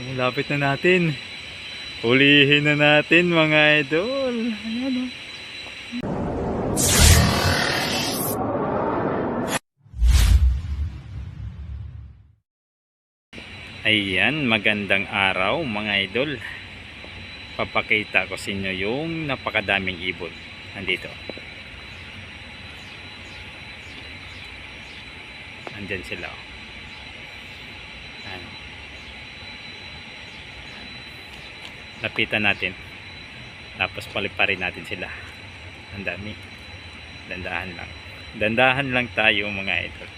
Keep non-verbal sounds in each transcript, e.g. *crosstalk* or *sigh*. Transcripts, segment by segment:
Ang lapit na natin. Hulihin na natin mga idol. Ayan oh. o. Ayan, magandang araw mga idol. Papakita ko sa inyo yung napakadaming ibon. Nandito. Andyan sila. oh. Ayan. Lapitan natin. Tapos paliparin natin sila. Ang dami. Dandahan lang. Dandahan lang tayo mga idol.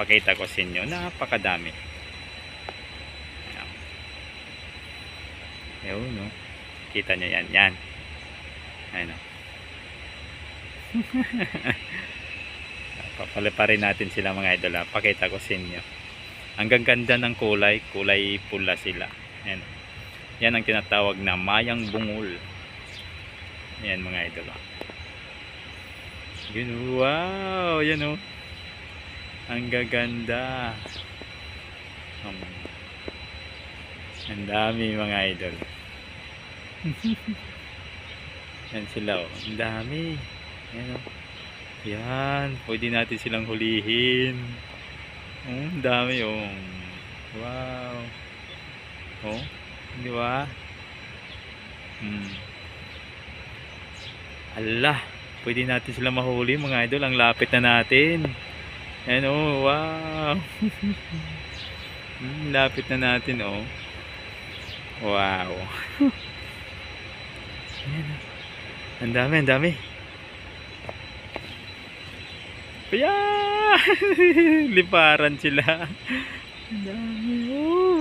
Pakita ko sa inyo. Napakadami. Ayun, no? Kita nyo yan. Yan. Ayan, oh. *laughs* Papaliparin natin sila mga idol. Ha? Pakita ko sa inyo. Hanggang ganda ng kulay. Kulay pula sila. Ayan. Yan ang tinatawag na mayang bungol. Ayan mga idol. oh. Yun, wow! Yan oh. Ang gaganda. Um, ang dami mga idol. *laughs* Yan sila oh. Ang dami. Yan oh. Yan. Pwede natin silang hulihin. Oh, ang dami oh. Wow. Oh. Di ba? Hmm. Allah. Pwede natin sila mahuli mga idol. Ang lapit na natin. Ayan oh. Wow. *laughs* Hmm, lapit na natin oh. Wow. Ayan. *laughs* Ang dami, ang dami. Kaya! *laughs* Liparan sila. Ang dami. Oh.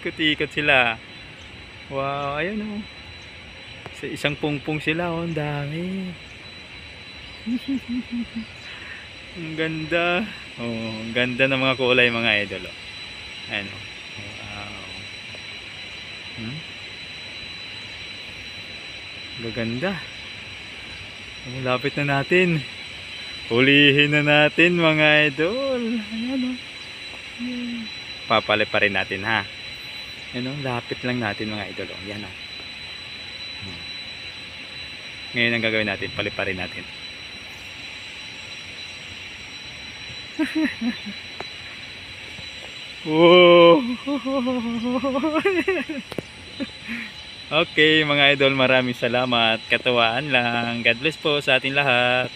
Ikot-ikot sila. Wow, ayan oh. Sa isang pungpung sila oh, ang dami. *laughs* ang ganda. Oh, ang ganda ng mga kulay mga idol oh. Ayan oh. Wow. Hmm? Gaganda. Ang lapit na natin. Hulihin na natin mga idol. Ayan o. Papali pa rin natin ha. Ayan o, lapit lang natin mga idol. O, yan o. Hmm. Ngayon ang gagawin natin, paliparin natin. *laughs* *laughs* Okay, mga idol, maraming salamat. Katuwaan lang. God bless po sa ating lahat.